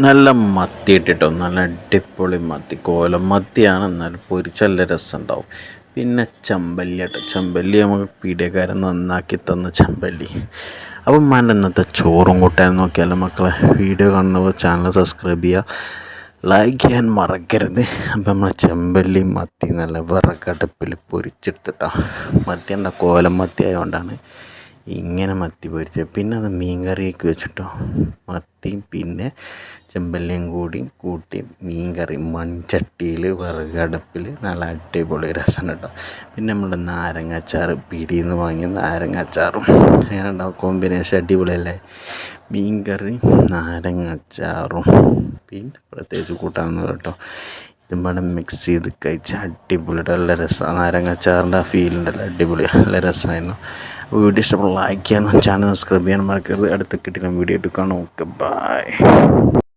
നല്ല മത്തി ഇട്ടിട്ടോ നല്ല അടിപൊളി മത്തി കോലം മത്തിയാണ്. എന്നാൽ പൊരിച്ചല്ല രസമുണ്ടാവും. പിന്നെ ചമ്പല്ലി കേട്ടോ. ചമ്പല്ലി നമുക്ക് പീഡിയക്കാരൻ നന്നാക്കി തന്ന ചമ്പല്ലി. അപ്പം മാന്റെ ഇന്നത്തെ ചോറും കൂട്ടാൻ നോക്കിയാലും മക്കളെ. വീഡിയോ കാണുന്നവർ ചാനൽ സബ്സ്ക്രൈബ് ചെയ്യുക ലൈക്ക് ചെയ്യാൻ മറക്കരുത്. അപ്പം നമ്മൾ ചെമ്പല്ലി മത്തി നല്ല വിറകടുപ്പിൽ പൊരിച്ചെടുത്തിട്ടാണ് മത്തി എന്താ കോലം മത്തി ആയതുകൊണ്ടാണ് ഇങ്ങനെ മത്തി പൊരിച്ചത്. പിന്നെ അത് മീൻ കറിയൊക്കെ വെച്ചിട്ടോ. മത്തിയും പിന്നെ ചെമ്പല്ലിയും കൂടി കൂട്ടി മീൻ കറി മൺചട്ടിയിൽ വിറകടുപ്പിൽ നല്ല അടിപൊളി രസം കേട്ടോ. പിന്നെ നമ്മുടെ നാരങ്ങ അച്ചാർ പീടിയിൽ നിന്ന് വാങ്ങിയ നാരങ്ങ അച്ചാറും അങ്ങനെ ഉണ്ടാവും കോമ്പിനേഷൻ അടിപൊളിയല്ലേ? മീൻ കറി നാരങ്ങ അച്ചാറും പിന്നെ പ്രത്യേകിച്ച് കൂട്ടാമെന്ന് കേട്ടോ. ഇതും വേണം മിക്സ് ചെയ്ത് കഴിച്ചാൽ അടിപൊളിയുടെ നല്ല രസമാണ് നാരങ്ങ അച്ചാറിന്റെ ആ ഫീൽ ഉണ്ടല്ലോ. അടിപൊളി. നല്ല രസമായിരുന്നു വീഡിയോ ഇഷ്ടപ്പെട്ട ലൈക്ക് ചെയ്യാനും ചാനൽ സബ്സ്ക്രൈബ് ചെയ്യാനും മറക്കരുത്. അടുത്ത കിട്ടുന്ന വീഡിയോ ആയിട്ട് കാണാം. Okay bye